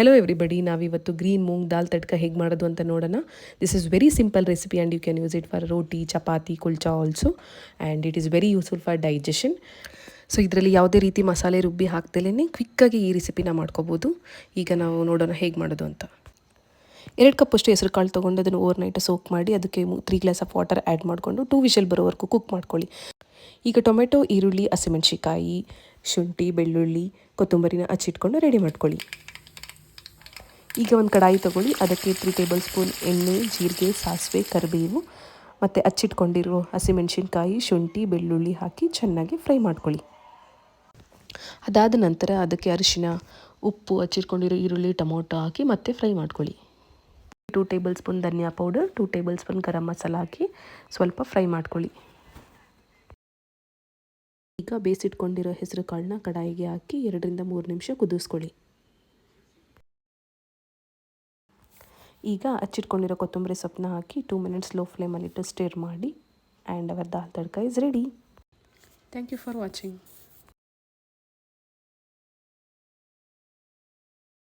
Hello everybody ನಾವಿವತ್ತು green moong dal tadka ಹೇಗೆ ಮಾಡೋದು ಅಂತ ನೋಡೋಣ. This is very simple recipe and you can use it for roti chapati kulcha also and it is very useful for digestion so ಇದರಲ್ಲಿ ಯಾವುದೇ ರೀತಿ ಮಸಾಲೆ ರುಬ್ಬಿ ಹಾಕ್ದಲೇ ಕ್ವಿಕ್ಕಾಗಿ ಈ ರೆಸಿಪಿನ ಮಾಡ್ಕೋಬೋದು. ಈಗ ನಾವು ನೋಡೋಣ ಹೇಗೆ ಮಾಡೋದು ಅಂತ. ಎರಡು ಕಪ್ಪಷ್ಟು ಹೆಸರು ಕಾಳು ತೊಗೊಂಡು ಅದನ್ನು ಓವರ್ ನೈಟ್ ಸೋಕ್ ಮಾಡಿ ಅದಕ್ಕೆ three glass of water add ಮಾಡಿಕೊಂಡು ಟೂ ವಿಷಲ್ ಬರೋವರೆಗೂ ಕುಕ್ ಮಾಡ್ಕೊಳ್ಳಿ. ಈಗ ಟೊಮೆಟೊ, ಈರುಳ್ಳಿ ಹಸಿಮೆಣಸಿಕಾಯಿ ಶುಂಠಿ, ಬೆಳ್ಳುಳ್ಳಿ, ಕೊತ್ತಂಬರಿನ ಹಚ್ಚಿಟ್ಕೊಂಡು ರೆಡಿ ಮಾಡ್ಕೊಳ್ಳಿ. ಈಗ ಒಂದು ಕಡಾಯಿ ತಗೊಳ್ಳಿ. ಅದಕ್ಕೆ ತ್ರೀ ಟೇಬಲ್ ಸ್ಪೂನ್ ಎಣ್ಣೆ, ಜೀರಿಗೆ, ಸಾಸಿವೆ, ಕರಿಬೇವು ಮತ್ತು ಹಚ್ಚಿಟ್ಕೊಂಡಿರೋ ಹಸಿಮೆಣಸಿನ್ಕಾಯಿ, ಶುಂಠಿ, ಬೆಳ್ಳುಳ್ಳಿ ಹಾಕಿ ಚೆನ್ನಾಗಿ ಫ್ರೈ ಮಾಡ್ಕೊಳ್ಳಿ. ಅದಾದ ನಂತರ ಅದಕ್ಕೆ ಅರಿಶಿನ, ಉಪ್ಪು ಹಚ್ಚಿಟ್ಕೊಂಡಿರೋ ಈರುಳ್ಳಿ, ಟೊಮೊಟೊ ಹಾಕಿ ಮತ್ತೆ ಫ್ರೈ ಮಾಡ್ಕೊಳ್ಳಿ. Two tablespoon dhania powder two tablespoon garam masala ಹಾಕಿ ಸ್ವಲ್ಪ ಫ್ರೈ ಮಾಡ್ಕೊಳ್ಳಿ. ಈಗ ಬೇಯಿಸಿಟ್ಕೊಂಡಿರೋ ಹೆಸರು ಕಾಳನ್ನ ಕಡಾಯಿಗೆ ಹಾಕಿ ಎರಡರಿಂದ ಮೂರು ನಿಮಿಷ ಕುದಿಸ್ಕೊಳ್ಳಿ. ಈಗ ಹಚ್ಚಿಟ್ಕೊಂಡಿರೋ ಕೊತ್ತಂಬರಿ ಸೊಪ್ಪನ್ನ ಹಾಕಿ ಟೂ ಮಿನಿಟ್ಸ್ ಲೋ ಫ್ಲೇಮಲ್ಲಿಟ್ಟು ಸ್ಟೇರ್ ಮಾಡಿ and our dal tadka is ready thank you for watching